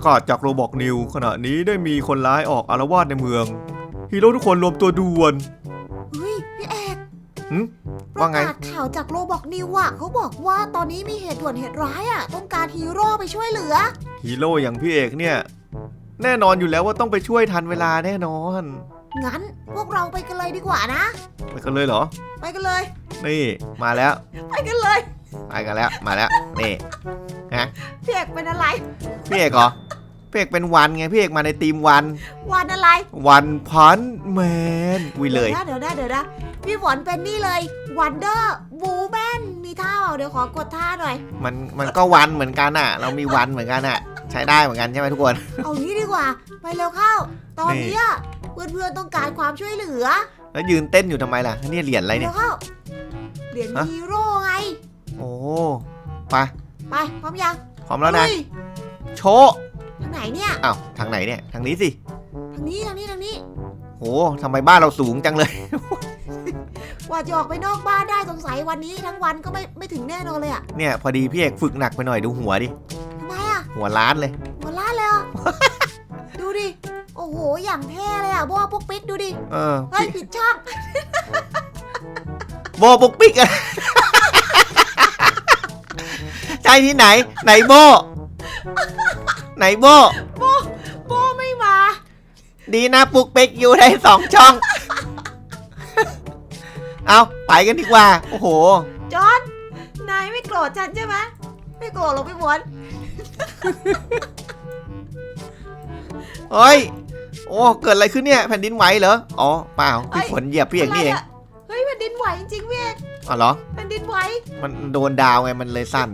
ประกาศจากโรบอกนิวขณะนี้ได้มีคนร้ายออกอารวาสในเมือง ฮีโร่ทุกคนรวมตัวด่วนเฮ้ยพี่เอกหึปว่าระไง กาศข่าวจากโรบอกนิวอะเขาบอกว่าตอนนี้มีเหตุด่วนเหตุร้ายอะต้องการฮีโร่ไปช่วยเหลือ ฮีโร่อย่างพี่เอกเนี่ย แน่นอนอยู่แล้วว่าต้องไปช่วยทันเวลาแน่นอนงั้นพวกเราไปกันเลยดีกว่านะ ไปกันเลยเหรอ ไปกันเลย นี่มาแล้ว ไปกันเลย ไปกันแล้วมาแล้วนี่พี่เอกเป็นอะไร พี่เอกเหรอพี่เอกเป็นวันไงพี่เอกมาในทีมวัน วันอะไร วันพันแมนวิเลยเดี๋ยวนะเดี๋ยวนะเดี๋ยวนะพี่ฝนเป็นนี่เลยวันเดอร์บูแมนมีท่าเปล่าเดี๋ยวขอกดท่าหน่อย มันมันก็วันเหมือนกันอะ เรามีวันเหมือนกันอะ ใช้ได้เหมือนกันใช่ไหมทุกคน เอางี้ดีกว่า ไปเร็วเข้า ตอนเนี้ยเพื่อนๆต้องการความช่วยเหลือ แล้วยืนเต้นอยู่ทำไมล่ะนี่เหรียญอะไรเร็เนี่วยเข้าเหรียญฮะฮีโร่ไง โอ้ไปไปพร้อมยังพร้อมแล้วนะ ลุยโชว์ทางไหนเนี่ยอ้าวทางไหนเนี่ยทางนี้สิทางนี้ทางนี้ทางนี้โหทำไมบ้านเราสูงจังเลย กว่าจะออกไปนอกบ้านได้สงสัยวันนี้ทั้งวันก็ไม่ไม่ถึงแน่นอนเลยอะเนี่ยพอดีพี่เอกฝึกหนักไปหน่อยดูหัวดิทำไมอะหัวล้านเลย หัวล้านเลยเหรอ ดูดิโอ้โหอย่างเท่เลยอะโบ้พวกปิ๊กดูดิเออเฮ้ยผิดช่องโบปุกปิกอะใช่ที่ไหน ไหนโบ ไหนโบ โบ้ไม่มา ดีนะปุกปิกอยู่ได้สองช่อง เอาไปกันดีกว่า โอ้โห จอร์ดนายไม่โกรธฉันใช่ไหมไม่โกรธหรอกพี่ฝนเฮ้ย โอ้ เกิดอะไรขึ้นเนี่ยแผ่นดินไหวเหรอ อ๋อ เปล่า พี่ฝนเหยียบพี่เอกนี่เองะไระเฮ้ยแผ่นดินไหวจริงๆพี่เอกอ๋อเหรอ แผ่นดินไหว มันโดนดาวไง มันเลยสั่น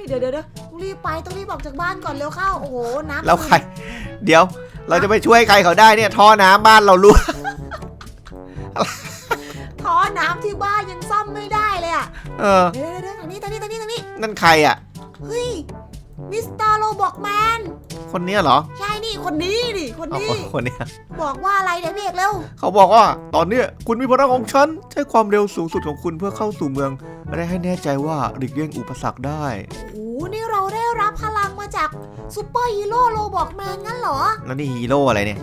เฮ้ยเดี๋ยวเดี๋ยวเดี๋ยวต้องรีบไปต้องรีบออกจากบ้านก่อนเร็วเข้าโอ้โหน้ำแล้วใคร เดี๋ยว เราจะไปช่วยใครเขาได้เนี่ย ท่อน้ำบ้านเรารั่ว ท่อน้ำที่บ้านยังซ่อมไม่ได้เลยอะเออ เดี๋ยวเดี๋ยวเดี๋ยวทางนี้ทางนี้ทางนี้ทางนี้นั่นใครอะ เฮ้ย มิสเตอร์โรบอกแมน คนเนี้ยเหรอใช่นี่คนนี้นี่คนเอานี้คนคนเนี้ยบอกว่าอะไรเนี่ยพี่เอกเร็ว เขาบอกว่าตอนเนี้ยคุณมีพลังของฉัน ใช้ความเร็วสูงสุดของคุณเพื่อเข้าสู่เมืองและให้แน่ใจว่าหลีกเลี่ยงอุปสรรคได้ โอ้โหนี่เราได้รับพลังมาจากซูเปอร์ฮีโร่โรบอกแมนงั้นเหรอ แล้วนี่ฮีโร่อะไรเนี่ย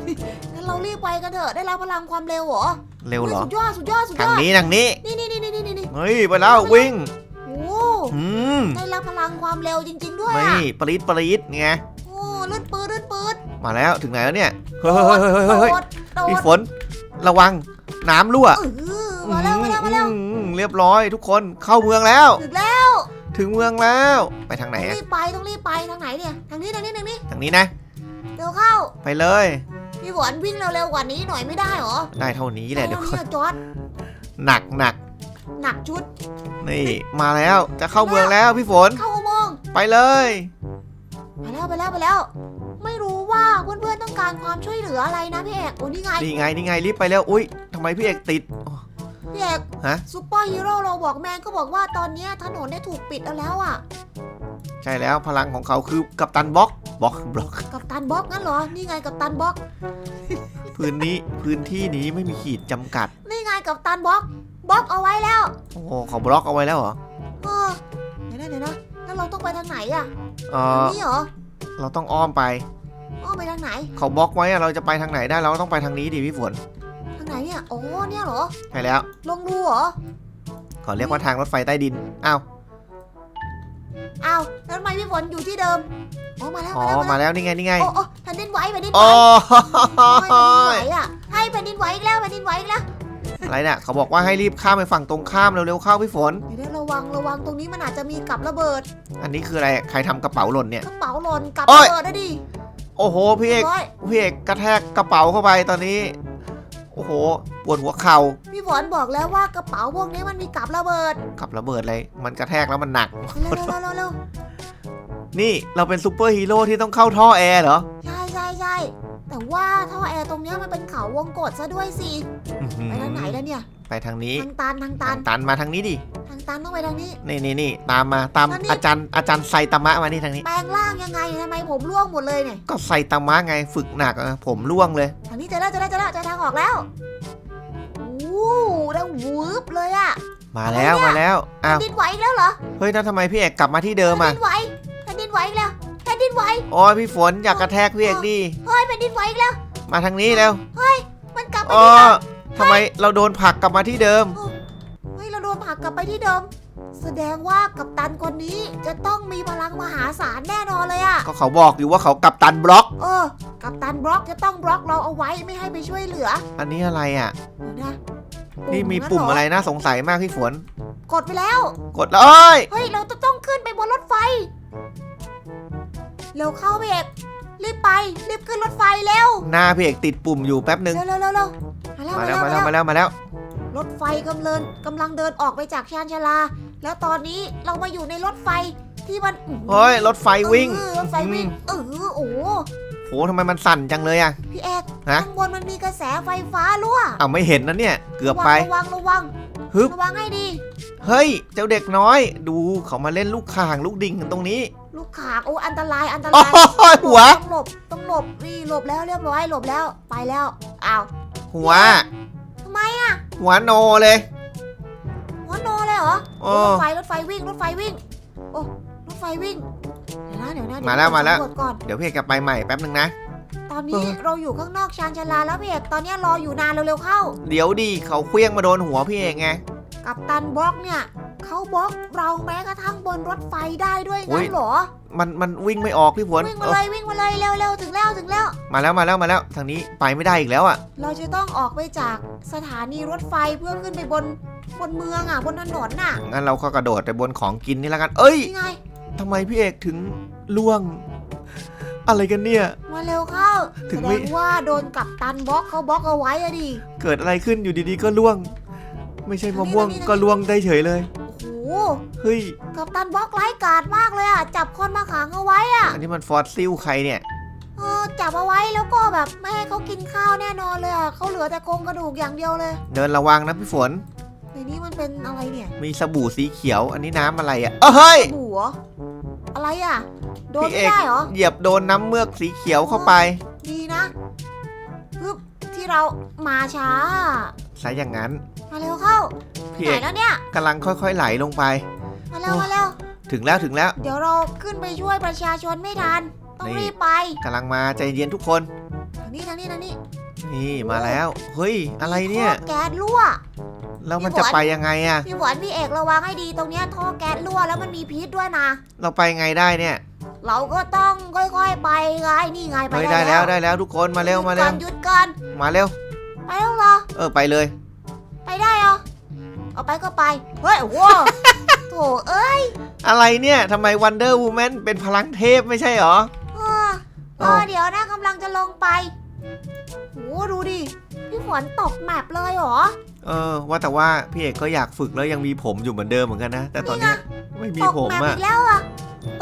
งั้นเรารีบไปกันเถอะ ได้รับพลังความเร็วเหรอเร็วเหรอ ฮ้ยสุดยอด สุดยอด สุดยทางอด นี้ทางนี้ นี่นี่นี่นี่นี่นี่เฮ้ยไปแล้ววิ่งโอ้อืมได้รับพลังความเร็วจริง ๆ ด้วยนี่อะปรีดปรีดไงโอ้ลื่นปืดลื่นปืดมาแล้วถึงไหนแล้วเนี่ยเฮ้ยเฮ้ยเฮ้ยเฮ้ยเฮ้ยโดดโดพี่ดฝนระวังน้ำรั่วเออมาแล้วมาแล้วมาแล้วอืมเรียบร้อยทุกคนเข้าเมืองแล้ว ถึงแล้วถึงเมืองแล้วไปทางไหนต้องอะรีบไปต้องรีบไปทางไหนเนี่ยทางนี้ทางนี้ทางนี้ทางนี้นะ เร็วเข้าไปเลย พี่ฝนวิ่งเร็วๆกว่านี้หน่อยไม่ได้เหรอได้เท่านี้แหละเดี๋ยวอานี่จอร์ดหนักหนัก หนักชุด นี่มาแล้วจะเข้าเมืองแล้วพี่ฝน เข้าอุโมงค์ไปเลย ไปแล้วไปแล้วไปแล้ว ไม่รู้ว่าเพื่อนๆต้องการความช่วยเหลืออะไรนะพี่เอกโอ้นี่ไงนี่ไงนี่ไงรีบไปแล้วอุ้ยทำไมพี่เอกติดอ๋อพี่เอกฮะซูเปอร์ฮีโร่เราบอกแมนก็บอกว่าตอนเนี้ยถนนได้ถูกปิดเอาแล้วอะ ใช่แล้วพลังของเขาคือกัปตันบล็อกบล็อกบล็อก กับตันบล็อกงั้นเหรอ นี่ไงกับตันบล็อก พื้นนี้พื้นที่นี้ไม่มีขีดจำกัด นี่ไงกับตันบล็อก บล็อกเอาไว้แล้วโอ้โหเขาบล็อกเอาไว้แล้วเหรอเออเดี๋ยวนะเดี๋ยวนะแล้วเราต้องไปทางไหนอะเอทางอนี้เหรอเราต้องอ้อมไป อ้อมไปทางไหน เขาบล็อกไว้อะเราจะไปทางไหนได้เราก็ต้องไปทางนี้ดิพี่ฝนทางไหนเนี่ยโอ้เนี่ยเหรอ ใช่แล้วลงรูเหรอเขาเรียกว่าทางรถไฟใต้ดินอ้าวอ้าวแล้วทำไมพี่ฝนอยู่ที่เดิมอ๋อมาแล้วอ๋อมาแล้วมาแล้วนี่ไงนี่ไงโอ้โอ้แผ่นดินไหวแผ่นดินไหวโอ้ให้แผ่นดินไหวอะให้แผ่นดินไหวอีกแล้วแผ่นดินไหวอีกแล้ว อะไรเนี่ยเขาบอกว่าให้รีบข้ามไปฝั่งตรงข้ามเร็วๆเข้าพี่ฝน เดี๋ยวๆระวังระวังตรงนี้มันอาจจะมีกับระเบิดอันนี้คืออะไรใครทำกระเป๋าหล่นเนี่ย กระเป๋าหล่นกับโอ๊ยระเบิดนะดิโอ้โหพี่เอกร้อยพี่เอกกระแทกกระเป๋าเข้าไปตอนนี้ โอ้โหปวดหัวเข่าพี่ฝนบอกแล้วว่ากระเป๋าพวกนี้มันมีกับระเบิดกับระเบิดเลยมันกระแทกแล้วมันหนัก เร็วเร็วเร็วเร็วนี่เราเป็นซูเปอร์ฮีโร่ที่ต้องเข้าท่อแอร์เหรอใช่ใช่ใช่ แต่ว่าท่อแอร์ตรงเนี้ยมันเป็นเขาวงกตซะด้วยสิ อื้อหือไปทางไหนแล้วเนี่ย ไปทางนี้ทางตันทางตัทานงตันมาทางนี้ดิ ทางตันต้องไปทางนี้ นี่นี่นี่ตามมาตามทางนี้ อาจารย์อาจารย์ไซตามะมานี่ทางนี้ แปลงร่างยังไงทำไมผมร่วงหมดเลยเนี่ย ก็ไซตามะไงฝึกหนักอะผมร่วงเลย ทางนี้เจะแล้วเจะแล้วเจะแล้วเจะทางออกแล้วโอ้ดังวืบเลยอะมาแล้วมาแล้วอ้าวแผ่นดินไหวอีกแล้วเหรอเฮ้ยแล้วทำไมพี่เอกกลับมาที่เดิมแผ่อะนดินไหวแผ่นดินไหวอีกแล้วแผ่ นดินไหวไหวโอ้ยพี่ฝนอยากกระแทกพี่เอกดิเฮ้ยแผ่นดินไหวอีกแล้วมาทางนี้แล้วมันกลับไปอ๋อที่เดิมทำไมเราโดนผลักกลับมาที่เดิม เฮ้ยเราโดนผลักกลับไปที่เดิม แสดงว่ากัปตันคนนี้จะต้องมีพลังมหาศาลแน่นอนเลยอะก็เขาบอกอยู่ว่าเขากลับตันบล็อก เออ กัปตันบล็อกจะต้องบล็อกเราเอาไว้ไม่ให้ไปช่วยเหลืออันนี้อะไรอะ เดี๋ยวนะนี่มีงั้ปุ่มเหอะไรน่าสงสัยมากพี่ฝน กดไปแล้ว กดแล้วเอ้ย เฮ้ย เราจะต้องขึ้นไปบนรถไฟ เร็วเข้าพี่เอกรีบไปรีบขึ้นรถไฟเร็วหน้าพี่เอกติดปุ่มอยู่แป๊บหนึ่งเร็วเร็วเร็วเร็วมาแล้วมามาแล้แล้ววมามาแล้วแล้วมาแล้วมาแล้วรถไฟกำลังกำลังเดินออกไปจากชานชาลา แล้วตอนนี้เรามาอยู่ในรถไฟที่มันอื้อหือเฮ้ยรถไฟวิ่ง เออรถไฟวิ่งเออโอ้โหโหทำไมมันสั่นจังเลยอะพี่เอกฮะ ข้างบนมันมีกระแสไฟฟ้ารั่วอ้าวไม่เห็นนะเนี่ย เกือบไป ระวังระวังฮึบระวังให้ดี เฮ้ย เจ้าเด็กน้อย ดูเขามาเล่นลูกข่างลูกดิ่งกันตรงนี้ ลูกขางโอ้อันตรายอันตโอ้รายยหัว ต้องหลบต้องหลบนี่หลบแล้วเรียบร้อยหลบแล้วไปแล้วอ้าวหัว ทำไมอะหัวโนเลย หัวโนเลยเหรอโอ้ รถไฟรถไฟวิ่งรถไฟวิ่ง โอ้รถไฟวิ่งเดี๋ยวนะเดี๋ยวนะเดี๋ยมาแล้วมาแล้ว สำรจก่อน เดี๋ยวพี่เอกจะไปใหม่แป๊บหนึ่งนะ ตอนนี้เออ เราอยู่ข้างนอกชานชาลาแล้วพี่เอกตอนนี้รออยู่นานเร็วๆเข้า เดี๋ยวดีเขาเคลี้ยงมาโดนหัวพี่เอกไง กับตันบล็อกเนี่ยเขาบล็อกเราแม้กระทั่งบนรถไฟได้ด้วยอุ๊งั้ยนเหรอ มันมันวิ่งไม่ออกพี่ฝนวิ่งมาเอเลอยวิ่งมาเลยเร็วๆถึงแล้วถึงแล้ว มาแล้วมาแล้วมาแล้วทางนี้ไปไม่ได้อีกแล้วอะ เราจะต้องออกไปจากสถานีรถไฟเพื่อขึ้นไปบนบนเมืองอะบนถนนน่ะ งั้นเราก็กระโดดไปบนของกินนี่แล้วกัน เอ้ยนี่ไงทำไมพี่เอกถึงล่วง อะไรกันเนี่ย มาเร็วเข้าถึแสงดไม่งว่าโดนกัปตันบล็อกเขาบล็อกเอาไว้อะดิ เกิดอะไรขึ้นอยู่ดีๆก็ล่วง ไม่ใช่มะม่วงทางนี้ทางนี้ก็ล่วงได้เฉยเลย โอ้โหเฮ้ย กัปตันบล็อกไร้กาดมากเลยอะ จับคนมาขังเอาไว้อะ อันนี้มันฟอสซิลใครเนี่ย เออจับเอาไว้แล้วก็แบบไม่ให้เขากินข้าวแน่นอนเลยอะเขาเหลือแต่โครงกระดูกอย่างเดียวเลยเดินระวังนะพี่ฝน ในนี้มันเป็นอะไรเนี่ยมีสบู่สีเขียว อันนี้น้ำอะไรอะเอ้ยเฮ้ยบู๋เหรออะไรอะ โดนพี่เอไม่ก ได้เหรอ เหยียบโดนน้ำเมือกสีเขียวเข้าไปดีนะปึ๊บที่เรามาช้าซะอย่างนั้น มาเร็วเข้าพี่ไหเอนกแล้วเนี่ย กำลังค่อยๆไหลลงไป มาเร็วโอ้ มาเร็ว ถึงแล้วถึงแล้ว เดี๋ยวเราขึ้นไปช่วยประชาชนไม่ทัน ต้องนี่ รีบไป กำลังมาใจเย็นทุกคน ทางนี้ทางนี้ทางนี้นี่มาแล้ว เฮ้ยอะไรเนี่ย ท่อแก๊สรั่ว แล้วมันพี่จะฝนไปยังไงอะพี่หวานพี่เอกระวังให้ดีตรงเนี้ยท่อแก๊สรั่วแล้วมันมีพิษด้วยนะ เราไปไงได้เนี่ยเราก็ต้องค่อยๆไปไงนี่ไงไปเฮ้ยได้แล้วได้แล้วทุกคนมาเร็วมาเร็วหยุดก่อนมาเร็ว ไปแล้วเหรอ เออไปเลย ไปได้เหรอเอาไปก็ไป เฮ้ยโอ้โหโถเอ้ยอะไรเนี่ยทำไมวันเดอร์วูแมนเป็นพลังเทพไม่ใช่เหรอ เออเอเอ้าอเดี๋ยวนะกำลังจะลงไปโหดูดิพี่ฝนตกแมปเลยเหรอ เออ ว่าแต่ว่าพี่เอกก็อยากฝึกแล้วยังมีผมอยู่เหมือนเดิมเหมือนกันนะ แต่ตอนเนี้ยไม่มีตกผมแมปอะอีกแล้วอะ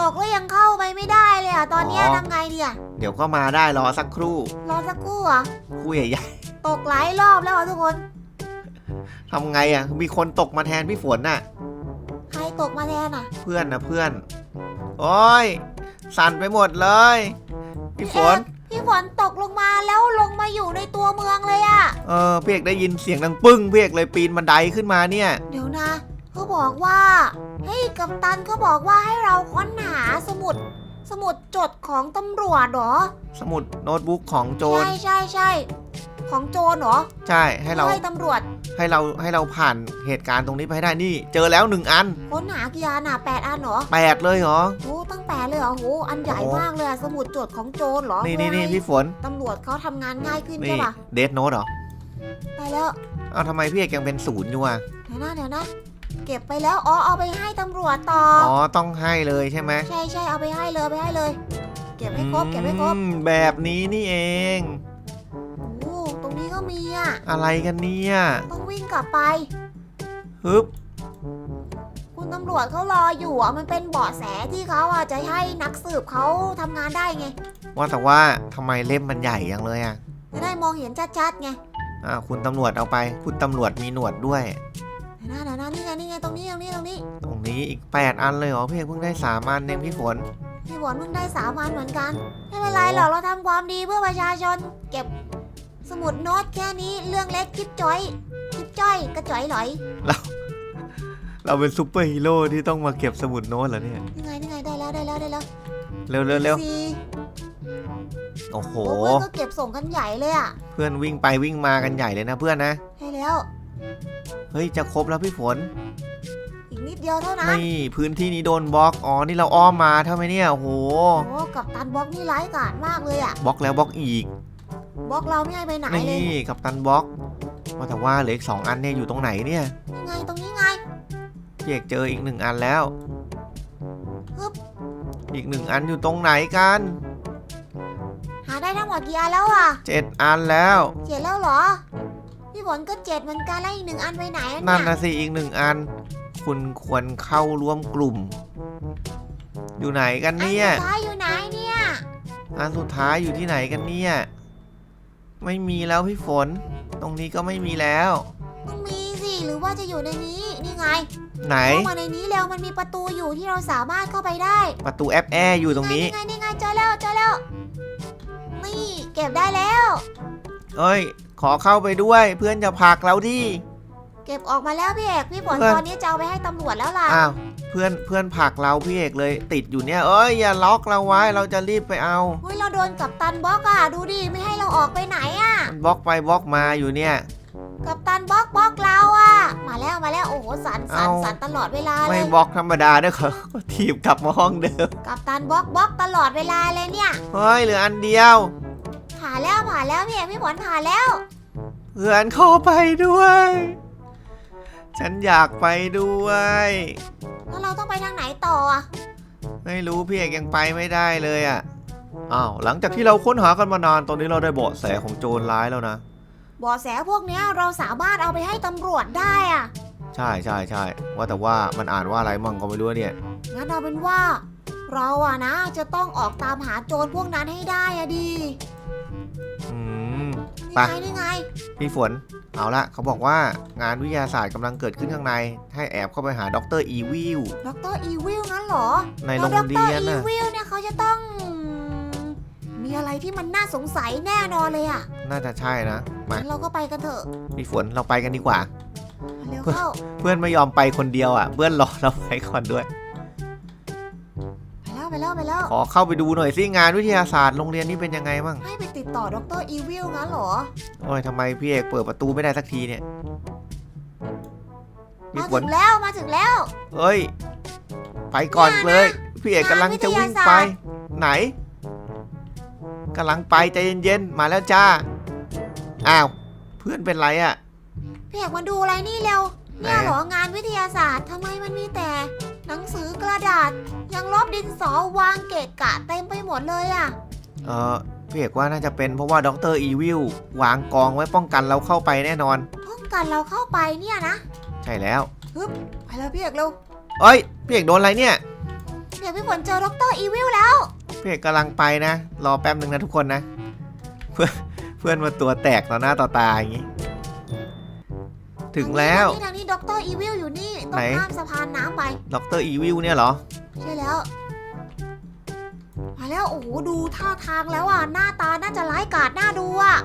ตกแล้วยังเข้าไปไม่ได้เลยอะตอนเนี้ยอ๋อทำไงดีอะเดี๋ยวก็มาได้รอสักครู่ รอสักครู่อะครู่ใหญ่ตกหลายรอบแล้วอะทุกคนๆ ทำไงอะมีคนตกมาแทนพี่ฝนน่ะ ใครตกมาแทนอะเพื่อนนะเพื่อน โอ้ย สั่นไปหมดเลย พี่ฝนพี่ฝนตกลงมาแล้วลงมาอยู่ในตัวเมืองเลยอะเออพี่เอกได้ยินเสียงดังปึ้งพี่เอกเลยปีนบันไดขึ้นมาเนี่ย เดี๋ยวนะเขาบอกว่าเฮ้ยกัปตันเขาบอกว่าให้เราค้นหาสมุด สมุดจดของตำรวจเหรอ สมุดโน้ตบุ๊กของโจร ใช่ใช่ใช่ ของโจรเหรอ ใช่ให้เราให้ตำรวจ ให้เราให้เราผ่านเหตุการณ์ตรงนี้ไปให้ได้นี่ เจอแล้วหนึ่งอันค้นหากี่อันอะแปดอันเหรอแปดเลยเหรอโอ้ตั้งแปดเลยเหรอโหอันใหญ่โอ้มากเลยอะสมุดจดของโจรเหรอนี่นี่เพื่นี่อให้พี่ฝนตำรวจเขาทำงานง่ายขึ้นนี่ใช่ปะเดทโน้ตเหรอไปแล้วเอาทำไมพี่เอกยังเป็นศูนย์อยู่อะเดี๋ยวนะเดี๋ยวนะเก็บไปแล้วอ๋อเอาไปให้ตำรวจต่อออ๋อต้องให้เลยใช่ไหมใช่ใช่เอาไปให้เลยเอาไปให้เลย เก็บให้ครบเก็บให้ครบอืมแบบนี้นี่เองโอ้ ตรงนี้ก็มีอะอะไรกันเนี่ย ต้องวิ่งกลับไปฮึบคุณตำรวจเขารออยู่อะมันเป็นเบาะแสที่เขาอะจะให้นักสืบเขาทำงานได้ไงว่าแต่ว่าทำไมเล่มมันใหญ่ยังเลยอะจะได้มองเห็นชัดๆไงอ่าคุณตำรวจเอาไป คุณตำรวจมีหนวดด้วยเดี๋ยวนะเดี๋ยวนะนี่ไงนี่ไงตรงนี้ตรงนี้ตรงนี้ ตรงนี้อีก 8 อันเลยเหรอพี่เอกเพิ่งได้สามอันเองพี่ฝนพี่ฝนเพิ่งได้สามวันเหมือนกัน ไม่เป็นไรหรอกเราทำความดีเพื่อประชาชน เก็บ สมุดโน้ตแค่นี้เรื่องเล็กคิดจ้อยคิดจ้อยกระจ่อยหลอยเราเป็นซูเปอร์ฮีโร่ที่ต้องมาเก็บสมุดโน้ตเหรอเนี่ยนี่ไงนี่ไงได้แล้วได้แล้วได้แล้วเร็วเร็วเร็วสี่โอ้โหโอ้เพื่อนก็เก็บส่งกันใหญ่เลยอะเพื่อนวิ่งไปวิ่งมากันใหญ่เลยนะเพื่อนนะใช่แล้วเฮ้ยจะครบแล้วพี่ฝน อีกนิดเดียวเท่านั้นนี่พื้นที่นี้โดนบล็อกอ๋อนี่เราอ้อมมาเท่าไหมเนี่ยโอ้โหโอ้กับตันบล็อกนี่ร้ายกาจมากเลยอะบล็อกแล้วบล็อกอีก บล็อกเราไม่ให้ไปไหนเลยนี่กับตันบล็อกว่าแต่ว่าเหลืออีกสองอันเนี่ยอยู่ตรงไหนเนี่ยยังไงตรงนี้ไงพี่เอกเจออีกหนึ่งอันแล้วฮึบอีกหนึ่งอันอยู่ตรงไหนกัน หาได้ทั้งหมดกี่อันแล้วอะเจ็ดอันแล้วเจ็ดแล้วเหรอ พี่ฝนก็เจ็ดเหมือนกันแล้วอีกหนึ่งอันไปไหนอะนั่นเนี่ยนะสิอีกหนึ่งอัน คุณควรเข้าร่วมกลุ่ม อยู่ไหนกันอันเนี่ยสุดท้ายอยู่ไหนเนี่ย อันสุดท้ายอยู่ที่ไหนกันเนี่ย ไม่มีแล้วพี่ฝน ตรงนี้ก็ไม่มีแล้ว ต้องมีสิหรือว่าจะอยู่ในนี้นี่ไงไหน เข้ามาในนี้แล้วมันมีประตูอยู่ที่เราสามารถเข้าไปได้ประตูแอปแอร์อยู่ตรงนี้นี่ไงนี่ไงเจอแล้วเจอแล้วนี่เก็บได้แล้ว เอ้ย ขอเข้าไปด้วยเพื่อนจะผลักเราที่เก็บออกมาแล้วพี่เอกพี่ฝนเพื่อนตอนนี้จะเอาไปให้ตำรวจแล้วล่ะอ้าวเพื่อนเพื่อนผลักเราพี่เอกเลย ติดอยู่เนี่ยเอ้ยอย่าล็อกเราไว้เราจะรีบไปเอาเฮ้ยเราโดนกับตันบล็อกอะดูดิไม่ให้เราออกไปไหนอะ มันบล็อกไปบล็อกมาอยู่เนี่ย กับตันบล็อกบล็อกเราอะ มาแล้วมาแล้วโอ้โหสันสันเอา สันตลอดเวลาเลไม่ยบล็อกธรรมดาด้วยเขาถีบกลับมาห้องเดิมกับตันบล็อกบล็อกตลอดเวลาเลยเนี่ย เฮ้ยเหลืออันเดียว ผ่านแล้วผ่านแล้วพี่เอกพี่ฝนผ่านแล้ว เพื่อนเข้าไปด้วย ฉันอยากไปด้วย แล้วเราต้องไปทางไหนต่ออะไม่รู้พี่เอกยังไปไม่ได้เลยอะอ้าวหลังจากที่เราค้นหากันมานานตอนนี้เราได้เบาะแสของโจรร้ายแล้วนะ เบาะแสพวกเนี้ยเราสามารถเอาไปให้ตำรวจได้อะ ใช่ใช่ใช่ว่าแต่ว่ามันอ่านว่าอะไรมั่งก็ไม่รู้เนี่ย งั้นเอาเป็นว่า เราอะนะจะต้องออกตามหาโจรพวกนั้นให้ได้อะดีอืมนี่ ไปไงนี่ไงพี่ฝน เอาละเขาบอกว่างานวิทยาศาสตร์กำลังเกิดขึ้นข้างใน ให้แอบเข้าไปหาดรอีวิลดรอีวิลงั้นเหรอในแล้วโรดงรเรียนอีน่ะวิลเนี่ยเขาจะต้อง มีอะไรที่มันน่าสงสัยแน่นอนเลยอะน่าจะใช่นะ มา งั้นเราก็ไปกันเถอะ พี่ฝนเราไปกันดีกว่า เร็วเข้า เพื่อนไม่ยอมไปคนเดียวอะ เพื่อนรอเราไปก่อนด้วย ไปแล้วไปแล้วไปแล้วขอเข้าไปดูหน่อยสิงานวิทยาศาสตร์โรงเรียนนี้เป็นยังไงบ้างให้ไปติดต่อดรอีวิลงั้นเหรอโอ้ยทำไมพี่เอกเปิดประตูไม่ได้สักทีเนี่ยพี่มาฝถึนงแล้วมาถึงแล้วเอ้ย ไปก่อนเนี่ยนะเลย พี่เอกกำลังจะวิ่งไปงานวิทยาศาสตร์ไหนกำลังไปใจเย็นๆมาแล้วจ้าอ้าวเพื่อนเป็นไรอะพี่เอกมาดูอะไรนี่เร็วเนี่ยไหนอะเหรองานวิทยาศาสตร์ทำไมมันมีแต่ หนังสือกระดาษ ยังลบดินสอวางเกะกะเต็มไปหมดเลยอะเออพี่เอกว่าน่าจะเป็นเพราะว่าดรอีวิลวางกองไว้ป้องกันเราเข้าไปแน่นอน ป้องกันเราเข้าไปเนี่ยนะ ใช่แล้วไปแล้วพี่เอกเร็วเอ้ยพี่เอกโดนอะไรเนี่ยเดี๋ยวพี่ฝนเจอดรอีวิลแล้ว พี่เอกกำลังไปนะ รอแป๊บหนึ่งนะทุกคนนะ เพื่อนเพื่อนมาตัวแตกต่อหน้าต่อตาอย่างนี้ ถึงแล้ว ทางนี้ ทางนี้ดรอีวิลอยู่นี่ต้อไหนงข้ามสะพานน้ำไปดรอีวิลเนี่ยเหรอ ใช่แล้ว มาแล้ว โอ้โห ดูท่าทางแล้วอะ หน้าตาน่าจะร้ายกาจน่าดูอะ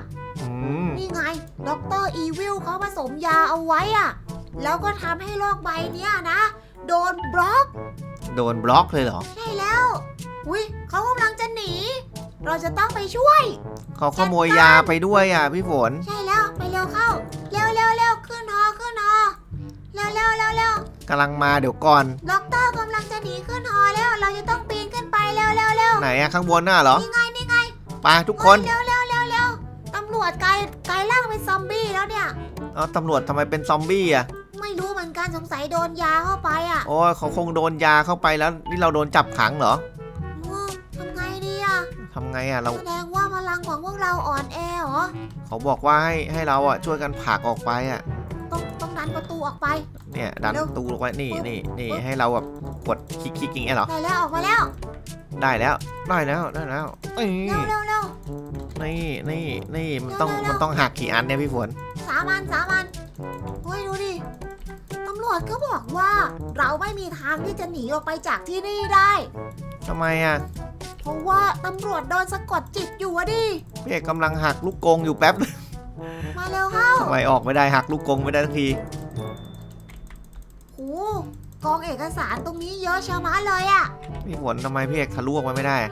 อืม นี่ไงดรอีวิลเขาผสมยาเอาไว้อะ แล้วก็ทำให้โลกใบเนี้ยนะ โดนบล็อกโดนบล็อกเลยเหรอ ใช่แล้ว อุ้ยเขากำลังจะหนี เราจะต้องไปช่วย เขาขโมยยาไปด้วยอะพี่ฝน ใช่แล้ว ไปเร็วเข้า เร็วเเร็วเร็วเร็วเร็วกำลังมาเดี๋ยวก่อน ด็อกเตอร์กำลังจะหนีขึ้นหอแล้ว เราจะต้องปีนขึ้นไปเร็วเร็วเร็วไหนอะข้างบนน่ะเหรอนี่ไงนี่ไงไปทุกคนเร็วเร็วเร็วเร็วตำรวจกลายกลายร่างเป็นซอมบี้แล้วเนี่ย เอาตำรวจทำไมเป็นซอมบี้อะไม่รู้เหมือนกันสงสัยโดนยาเข้าไปอะโอ้ยเขาคงโดนยาเข้าไปแล้วนี่เราโดนจับขังเหรออืมทำไงดีอะทำไงอะเรา แสดงว่าพลังของพวกเราอ่อนแอเหรอ เขาบอกว่าให้ให้เราอะช่วยกันผลักออกไปอะ ต้องต้องดันประตูออกไป เนี่ยดันเร็วประตูลงไว้นี่ปึ๊บนี่นี่ปึ๊บให้เราแบบกดคลิกคลิกอย่างเงี้ยเหรอ ได้แล้วออกมาแล้ว ได้แล้วได้แล้วได้แล้วนี่เร็วเร็วเร็ว นี่นี่นี่มันต้องเร็วเร็วมันต้องหักกี่อันเนี่ยพี่ฝนสามอันสามอันเฮ้ยดูดิตำรวจก็บอกว่าเราไม่มีทางที่จะหนีออกไปจากที่นี่ได้ ทำไมอะเพราะว่าตำรวจโดนสะกดจิตอยู่อะดิพี่เอกกำลังหักลูกกงอยู่แป๊บนึง มาเร็วเข้าทำไมออกไม่ได้หักลูกกงไม่ได้ทันทีโหกองเอกสารตรงนี้เยอะชะมัดเลยอะพี่ฝนทำไมพี่เอกทะลุออกมาไม่ได้อะ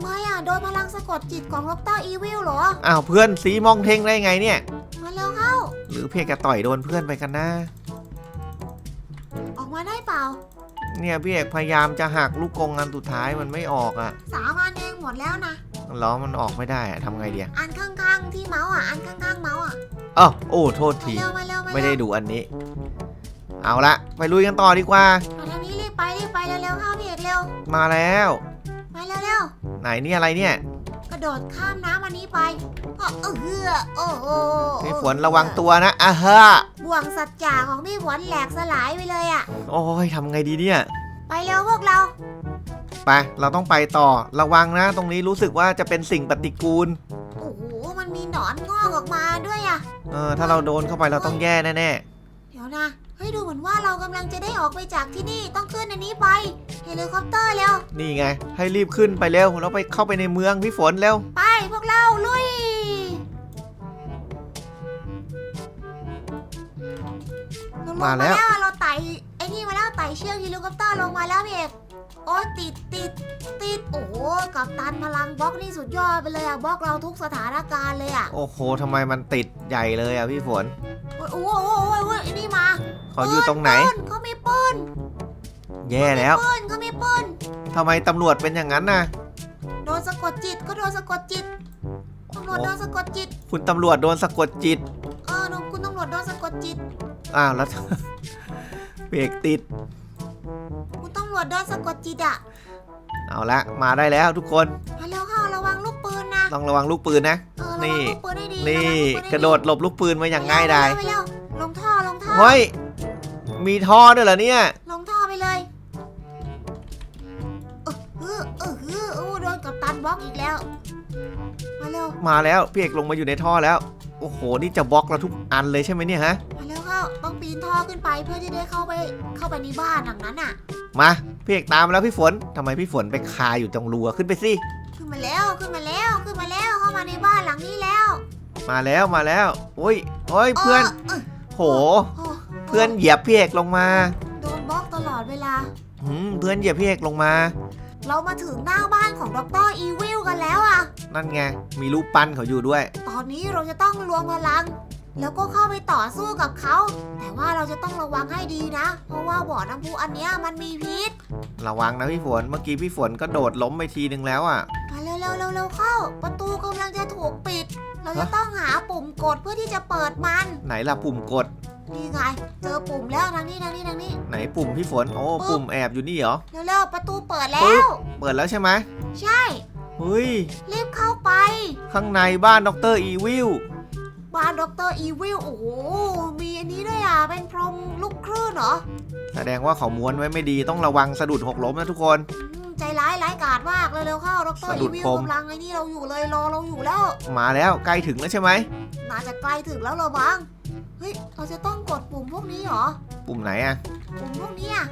ไมอะโดนพลังสะกดจิตของดรอีวิลเหรอ อ้าวเพื่อนสีมองเทงได้ไงเนี่ย มาเร็วเข้า หรือเพียกจะต่อยโดนเพื่อนไปกันนะออกมาได้เปล่า เนี่ยพี่เอกพยายามจะหักลูกกรงอันสุดท้ายมันไม่ออกอะ่ะ สามอันเองหมดแล้วนะ ล้อมันออกไม่ได้อะทำไงเดียอันข้างๆที่เมาส์อะ อันข้างๆเมาส์อะอ้าวโอ้โทษมาทีเร็วมาเร็วมาเร็วไม่ได้ดูอันนี้ เอาละไปลุยกันต่อดีกว่ามาทางนี้รีบไปรีบไปเร็วๆเข้าพี่เอกเร็วมาแล้ว ไปเร็วไหนนี่อะไรเนี่ยๆกระโดดข้ามน้ำอันนี้ไปก็เออเฮือโอ้โหพี่ฝนระวังตัวนะอะฮะบ่วงสัจจาของพี่ฝนแหลกสลายไปเลยอะ โอ้ยทำไงดีเนี่ย ไปเร็วพวกเรา ไป เราต้องไปต่อ ระวังนะ ตรงนี้รู้สึกว่าจะเป็นสิ่งปฏิกูล โอ้โห มันมีหนอนงอกออกมาด้วยอะเออ ถ้าเราโดนเข้าไปเราต้องแย่แน่เดี๋ยวนะให้ดูเหมือนว่าเรากำลังจะได้ออกไปจากที่นี่ ต้องขึ้นอันนี้ไป เฮลิคอปเตอร์เร็วๆนี่ไง ให้รีบขึ้นไปเร็ว เราไปเข้าไปในเมืองพี่ฝนเร็ว ไปพวกเราลุยเรลงมาแล้ว เราไต่ไอ้นี่มาแล้วไต่เชือกเฮลิคอปเตอร์ลงมาแล้วพี่เอก โอ้ยติดติดติดโอ้โหกับตันพลังบล็อกนี่สุดยอดไปเลยอะบล็อกเราทุกสถานการณ์เลยอะโอ้โหทำไมมันติดใหญ่เลยอะพี่ฝนโอ้ยโอ้โหโอ้โหโอ้โหไอ้นี่มาเขาอยู่ตรงไหน ปืนเขามีปืนแย่แล้วปืนเขามีปืนทำไมตำรวจเป็นอย่างนั้นน่ะ โดนสะกดจิตก็โดนสะกดจิตตำรวจโดนสะกดจิตคุณตำรวจโดนสะกดจิตเออโดนคุณตำรวจโดนสะกดจิตอ้าวแล้วเบรกติดคุณตำรวจโดนสะกดจิตอะเอาละมาได้แล้วทุกคนมาเร็วเข้าระวังลูกปืนนะต้องระวังลูกปืนนะ เออระนี่ ลูกปืนให้ดีนี่วังลูปืนให้กระโดดหลบลูกปืนมาอย่างง่ายดายไปเร็วลงท่อลงท่อเฮ้ยมีท่อด้วยเหรอเนี่ย ลงท่อไปเลยเออเออเออเออโอ้โดนกับตันบล็อกอีกแล้วมาเร็วมาแล้วพี่เอกลงมาอยู่ในท่อแล้ว โอ้โห นี่จะบล็อกเราทุกอันเลยใช่ไหมเนี่ยฮะมาเร็ว ต้องปีนท่อขึ้นไปเพื่อที่ได้เข้าไปเข้าไปในบ้านหลังนั้นอะ มาพี่เอกตามมาแล้วพี่ฝนทำไมพี่ฝนไปคาอยู่ตรงรั้วขึ้นไปสิขึ้นมาแล้วขึ้นมาแล้วขึ้นมาแล้วเข้ามาในบ้านหลังนี้แล้วมาแล้วมาแล้วโอ้ยโอ้ยเพื่อนเออโห โอ้เพื่อนเหยียบพี่เอกลงมาโดนบล็อกตลอดเวลา หืมเพื่อนเหยียบพี่เอกลงมา เรามาถึงหน้าบ้านของดรอีวิลกันแล้วอะ นั่นไงมีรูปปั้นเขาอยู่ด้วย ตอนนี้เราจะต้องรวมพลัง แล้วก็เข้าไปต่อสู้กับเขา แต่ว่าเราจะต้องระวังให้ดีนะ เพราะว่าบ่อน้ำพุอันเนี้ยมันมีพิษระวังนะพี่ฝน เมื่อกี้พี่ฝนก็โดดล้มไปทีนึงแล้วอะมาเร็วเร็วเร็วเร็วเข้า ประตูกำลังจะถูกปิด เราจะฮะต้องหาปุ่มกดเพื่อที่จะเปิดมัน ไหนล่ะปุ่มกด นี่ไง เจอปุ่มแล้วทางนี้ทางนี้ทางนี้ ไหนปุ่มพี่ฝน โอ้ปึ๊บปุ่มแอบอยู่นี่เหรอ เร็วเร็วประตูเปิดแล้ปึ๊วบเปิดแล้วใช่ไหม ใช่ เฮ้ย รีบเข้าไป ข้างในบ้านดรอีวิล บ้านดรอีวิลโอ้โห มีอันนี้ด้วยอะ เป็นพรหมลูกคลื่นเหรอแสดงว่าเขาม้วนไว้ไม่ดีต้องระวังสะดุดหกล้มนะทุกคน อืมใจร้ายร้ายกาจมากเร็วๆเข้าดรสะดุอีดวิลพรมกำลังไอ้นี่เราอยู่เลยรอเราอยู่แล้ว มาแล้วใกล้ถึงแล้วใช่ไหมน่าจะใกล้ถึงแล้วเหรอบ้างเฮ้ย เราจะต้องกดปุ่มพวกนี้เหรอ ปุ่มไหนอะปุ่มพวกนี้อะ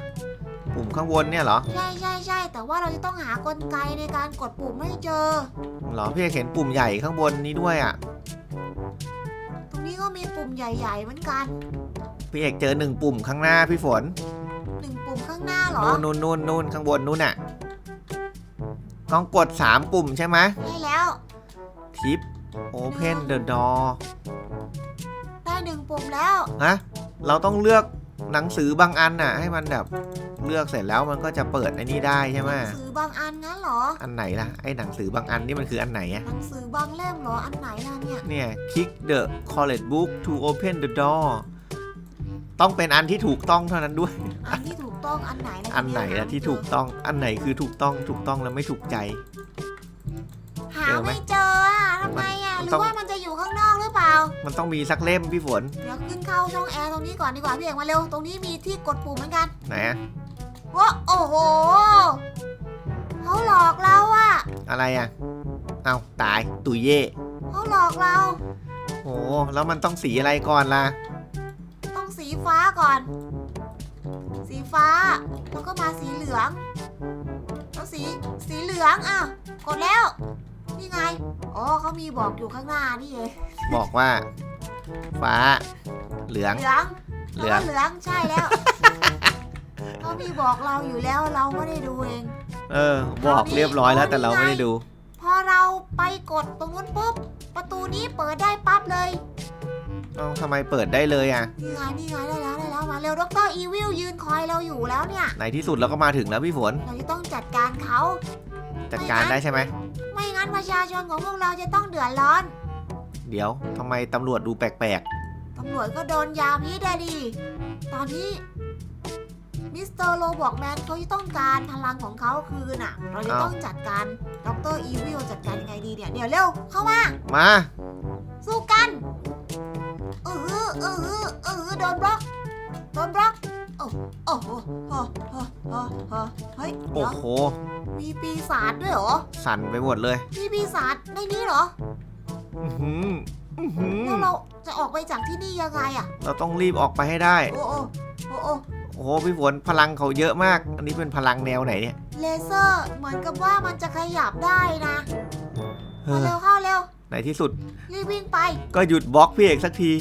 ปุ่มข้างบนเนี่ยเหรอใช่ใช่ใช่แต่ว่าเราจะต้องหากลไกในการกดปุ่มให้เจอ เหรอพี่เอกเห็นปุ่มใหญ่ข้างบนนี้ด้วยอะตรง นี้ก็มีปุ่มใหญ่ ๆ เหมือนกันพี่เอกเจอหนึ่งปุ่มข้างหน้าพี่ฝนหนึ่งปุ่มข้างหน้าเหรอนู่นนู่นนู่นนู่นข้างบนนู่นน่ะต้องกดสามปุ่มใช่ไหมใช่แล้ว ทิป Open the door ได้หนึ่งปุ่มแล้ว ฮะ เราต้องเลือกหนังสือบางอันน่ะ ให้มันแบบเลือกเสร็จแล้วมันก็จะเปิดไอ้นี่ได้ใช่ไหมหนังสือบางอันงั้นเหรอ อันไหนล่ะไอ้หนังสือบางอันนี่มันคืออันไหนอะหนังสือบางเล่มเหรอ อันไหนล่ะเนี่ย เนี่ย click the college book to open the door ต้องเป็นอันที่ถูกต้องเท่านั้นด้วย อันที่ถูกต้องอันไหนล่ะอันไหนล่ะที่ถูกต้องอันไหนคือถูกต้องถูกต้องแล้วไม่ถูกใจ หาเจอไหมไม่เจออะทำไมอะมันหรืต้อองว่ามันจะอยู่ข้างนอกหรือเปล่า มันต้องมีสักเล่มพี่ฝน เดี๋ยวขึ้นเข้าช่องแอร์ตรงนี้ก่อนดีกว่าพี่เอกมาเร็ว ตรงนี้มีที่กดปุ่มเหมือนกัน ไหนอะ ว้าโอ้โหเขาหลอกเราอะอะไรอะเอาตายตุยเย่เขาหลอกเราโอ้แล้วมันต้องสีอะไรก่อนล่ะ ต้องสีฟ้าก่อน สีฟ้า แล้วก็มาสีเหลือง แล้วสีสีเหลืองอะกดแล้ว นี่ไง อ๋อเขามีบอกอยู่ข้างหน้านี่เองบอกว่า ฟ้า เหลือง เหลือง เหลืองแล้วก็เหลือง ใช่แล้ว เขามีบอกเราอยู่แล้วเราไม่ได้ดูเอง เออ บอกเรียบร้อยแล้วแต่เราไม่ได้ดูไปกดตรงนู้นปุ๊บ ประตูนี้เปิดได้ปั๊บเลยเอ้าทำไมเปิดได้เลยอะ นี่ไงนี่ไงได้แล้วได้แล้วมาเร็วด็อกเตอร์อีวิลยืนคอยเราอยู่แล้วเนี่ย ในที่สุดเราก็มาถึงแล้วพี่ฝน เราจะต้องจัดการเขาจัดการได้ใช่ไหม ไม่งั้นประชาชนของพวกเราจะต้องเดือดร้อน เดี๋ยวทำไมตำรวจดูแปลกตำรวจก็โดนยาพิษอะดิ ตอนนี้ มิสเตอร์โรบอกแมนเขาจะต้องการพลังของเขาคืนอะเราจะต้องจัดการดรอีวิลจัดการยังไงดีเนี่ย เดี๋ยวเร็วเข้ามาๆมา สู้กันเออหือเออหือเออหือโดนบล็อก โดนบล็อก โอ้โอ้โหโอ้โหโอ้โหเฮ้ยโอ้เดี๋ยวโห มีปีศาจด้วยเหรอ สั่นไปหมดเลย มีปีศาจในนี้เหรออื้อหืออื้อหือแล้วเราจะออกไปจากที่นี่ยังไงอะเราต้องรีบออกไปให้ได้ โอ้โอ้โอ้ โอ้โอ้โหพี่ฝนพลังเขาเยอะมาก อันนี้เป็นพลังแนวไหนเนี่ยเลเซอร์เหมือนกับว่ามันจะขยับได้นะเฮ้มาอเร็วเข้าเร็วในที่สุดรีบวิ่งไปก็หยุดบล็อกพี่เอกสักที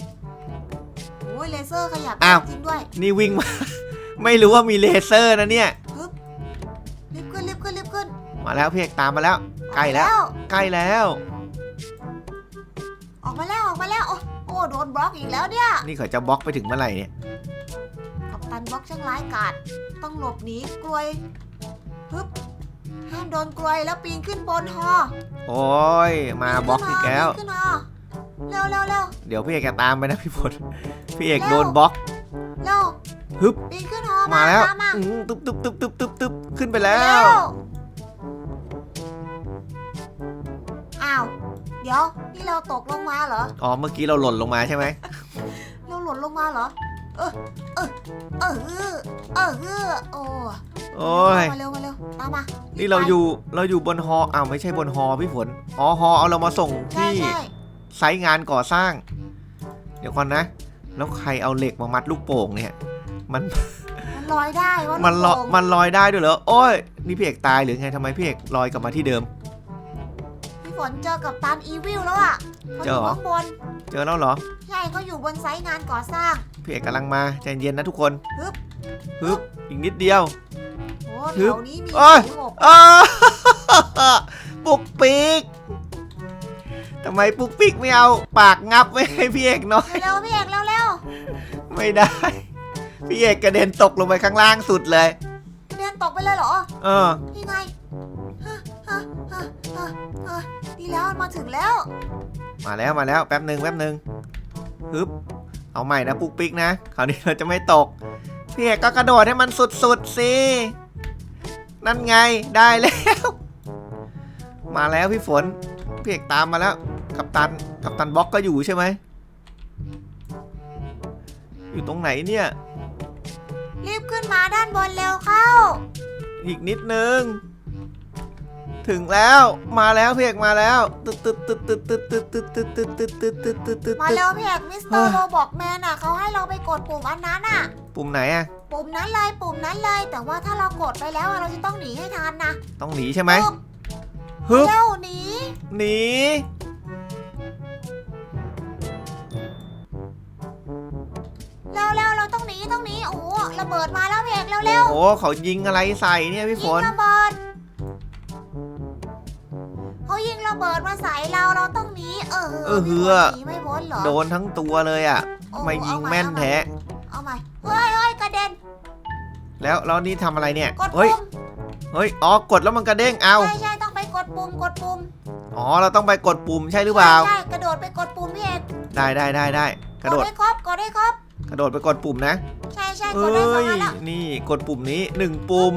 โอ้ยเลเซอร์ขยับอ้าว จริงด้วยนี่วิ่งมา ไม่รู้ว่ามีเลเซอร์นะเนี่ย รีบขึ้นรีบขึ้นรีบขึ้นมาแล้วพี่เอกตามมาแล้ว ใกล้แล้ว ใกล้แล้ว ออกมาแล้วออกมาแล้วโอ้โอ้โดนบล็อกอีกแล้วเนี่ยนี่เขาจะบล็อกไปถึงเมื่อไหร่เนี่ยกับ ตันบล็อกช่างร้ายกาจต้องหลบหนีกลวยฮึบห้ามโดนกลวยแล้วปีนขึ้นบนหอโอ้ย มาบล็อกอีกแล้วปีนขึ้นหอเร็วเร็วเร็วเดี๋ยวพี่เอกจะตามไปนะพี่ฝนพี่เอกโดนบล็อกเร็วฮึบปีนขึ้นหอมาแล้วตามมาอื้อตึ๊บตึ๊บตึ๊บตึ๊บตึ๊บตึ๊บขึ้นไปแล้เร็ววอ้าวเดี๋ยวนี่เราตกลงมาเหรออ๋อเมื่อกี้เราหล่นลงมาใช่ไหมเราหล่นลงมาเหรอ เออเออเออเออเออโอ้โอ้ยมาเร็วมาเร็วตามมานี่นี่เราอยู่เราอยู่บนฮออ้าวไม่ใช่บนฮอพี่ฝนอ๋อฮอเอาเรามาส่งใช่ที่ใช่ไซต์งานก่อสร้าง เดี๋ยวก่อนนะ แล้วใครเอาเหล็กมามัดลูกโป่งเนี่ย มันมันลอยได้ว่ามันลอยลูกโป่งมันลอยได้ด้วยเหรอโอ้ยนี่พี่เอกตายหรือไงทำไมพี่เอกลอยกลับมาที่เดิมพี่ฝ นเจอกับตันอีวิลแล้วอะเขาอเจอยู่เหรอข้างบน เจอแล้วเหรอ ใช่เขาอยู่บนไซต์งานก่อสร้าง พี่เอกกำลังมาใจเย็นนะทุกคนฮึบฮึบอีกนิดเดียว โอ้ฮึแถบวนี้มีเอ้ย ผีหกอ้าปุกปิกทำไมปุกปิกไม่เอาปากงับไว้ให้พี่เอกหน่อย เร็วๆพี่เอกเร็วเร็วไม่ได้ พี่เอกกระเด็นตกลงไปข้างล่างสุดเลยๆเดินตกไปเลยเหรอ เออนี่ไง ดีแล้วมาถึงแล้ว มาแล้วมาแล้วแป๊บหนึ่งแป๊บหนึ่งฮึบเอาใหม่นะปุกปิกนะคราวนี้เราจะไม่ตกพี่เอกก็กระโดดให้มันสุดๆสินั่นไงได้แล้ว มาแล้วพี่ฝนพี่เอกตามมาแล้ว กัปตันกัปตันบล็อกก็อยู่ใช่ไหมอยู่ตรงไหนเนี่ย รีบขึ้นมาด้านบนเร็วเข้า อีกนิดนึง ถึงแล้วมาแล้วพี่เอกมาแล้วตึ๊ดตึ๊ดตึ๊ดตึ๊ดตึ๊ดตึ๊ดตึ๊ดตึ๊ดตึ๊ดตึ๊ดตึ๊ดตึ๊ดตึ๊ดตึ๊ดตึ๊ดมาเร็วพี่เอกมิสเตอร์โรบอกแมนอะเขาให้เราไปกดปุ่มอันนั้นอะ ปุ่มไหนอะปุ่มนั้นเลยปุ่มนั้นเลย แต่ว่าถ้าเรากดไปแล้วอะเราจะต้องหนีให้ทันนะต้องหนีใช่ไหมปึ๊บฮึบเร็วหนีหนีเร็วเร็วเราต้องหนีต้องหนีโอ้โหระเบิดมาแล้วพี่เอกเร็วเร็วโอ้โหเขายิงอะไรใส่เนี่ยพี่ฝยิงนระเบิด เขายิงระเบิดมาใส่เราเราต้องหนีเออเออพี่เหืฝอนหนีไม่พ้นเหรอโดนทั้งตัวเลยอะโอ้ไม่ยิงเอาใหแม่นแท้ เอาใหม่เฮ้ยเฮ้ยกระเด็นแล้วแล้วนี่ทำอะไรเนี่ย กดเฮ้ย ปุ่มเฮ้ย อ๋อ กดแล้วมันกระเด้งเอา ใช่ใช่ต้องไปกดปุ่มกดปุ่มอ๋อ เราต้องไปกดปุ่มใช่หรือเปล่า ใช่ใช่กระโดดไปกดปุ่มพี่เอกได้ได้ได้ได้ กระโดด ให้ครบกดให้ครบกระโดดไปกดปุ่มนะ ใช่ใช่เฮกดได้สอง้ยอันแล้วนี่กดปุ่มนี้หนึ่งปุ่ม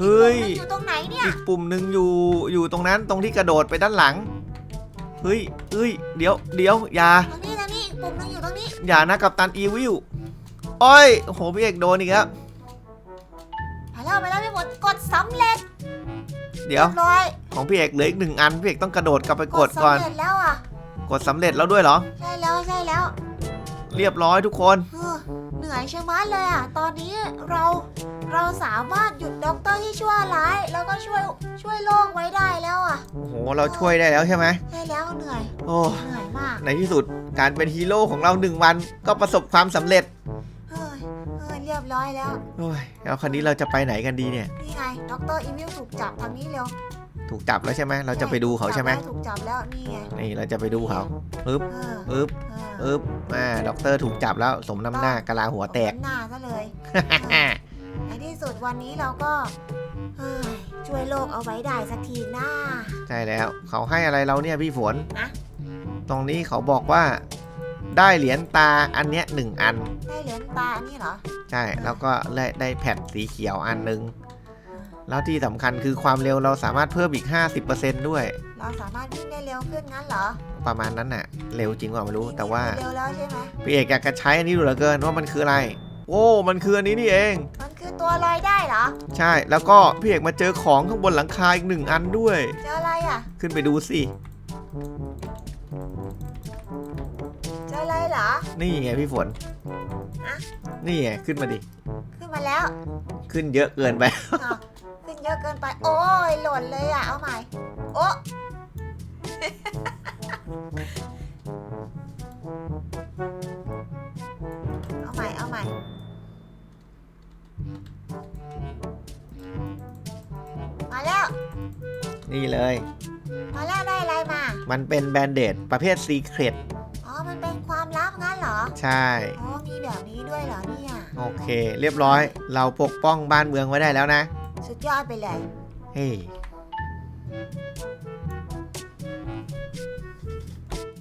เฮ้ยปุ่มมันอยู่ตรงไหนเนี่ย อีกปุ่มหนึ่งอยู่อยู่ตรงนั้นตรงที่กระโดดไปด้านหลัง เฮ้ยเฮ้ยเดี๋ยวเดี๋ยวอย่า ตรงนี้ตรงนี้อีกปุ่มหนึงอยู่ตรงนี้ อย่านะกับตันอีวิลโอ้ยโอ้โหพี่เอกโดนอีกแล้ว ไปแล้วไปแล้วพี่ฝนกดสำเร็จเดี๋ยวรีบร้อยของพี่เอกเหลืออีกหนึ่งอัน พี่เอกต้องกระโดดกลับไปกดก่อน สำเร็จแล้วอะ กดสำเร็จแล้วด้วยเหรอ ใช่แล้วใช่แล้วเรียบร้อยทุกคน เออเห นื่อยใช่ไหมเลยอะ ตอนนี้เราเราสามารถหยุดด็อกเตอร์ที่ชั่วร้าย แล้วก็ช่วยช่วยโลกไว้ได้แล้วอะโอ้โหเราช่วยได้แล้วใช่ไหมใช่แล้วเหนื่อยโอ้เหนื่อยมากในที่สุดการเป็นฮีโร่ของเราหนึ่งวันก็ประสบความสำเร็จเฮ้ยเฮ้ยเรียบร้อยแล้วโอ้ยแล้วคันนี้เราจะไปไหนกันดีเนี่ยนี่ไงด็อกเตอร์อีวิลถูกจับทางนี้เร็ว ถูกจับแล้วใช่ไหมเราจะไปดูเขาใช่ไหมถูกจับแล้วนี่ไงนี่เราจะไปดูเขาปึ๊บเออปึ๊บเออปึ๊บอ่าด็อกเตอร์ถูกจับแล้วสมน้ำหน้ากะลาหัวแตกหน้าซะเลยเออในที่สุดวันนี้เราก็เฮ้ยช่วยโลกเอาไว้ได้สักทีนะใช่แล้วเขาให้อะไรเราเนี่ยพี่ฝนนะตรงนี้เขาบอกว่าได้เหรียญตาอันเนี้ยหนึ่งอัน ได้เหรียญตาอันนี้เหรอ ใช่แล้วก็ได้ได้แผ่นสีเขียวอันหนึง แล้วที่สำคัญคือความเร็วเราสามารถเพิ่มอีก 50%ด้วย เราสามารถวิ่งได้เร็วขึ้นงั้นเหรอประมาณนั้นน่ะ เร็วจริงกว่าไม่รู้แต่ว่าเร็วแล้วใช่ไหมพี่เอกอยากจะใช้อันนี้ดูเหลือเกินว่ามันคืออะไร โอ้มันคืออันนี้นี่เอง มันคือตัวลอยได้เหรอ ใช่แล้วก็พี่เอกมาเจอของข้างบนหลังคาอีกหนึ่งอันด้วย เจออะไรอะ ขึ้นไปดูสิเจออะไรเหรอ นี่ไงพี่ฝนอะนี่ไงขึ้นมาดิ ขึ้นมาแล้ว ขึ้นเยอะเกินไปอ้าวขึ้น เยอะเกินไป โอ้ยหล่นเลยอะ เอาใหม่ โอ้เอาใหม่ เอาใหม่ มาแล้ว นี่เลย มาแล้วได้อะไรมา มันเป็นแบนเดดประเภทซีเครตอ๋อ มันเป็นความลับงั้นเหรอ ใช่ อ๋อ มีแบบนี้ด้วยเหรอเนี่ย โอเค เรียบร้อย เราปกป้องบ้านเมืองไว้ได้แล้วนะ สุดยอดไปเลย เฮ้ย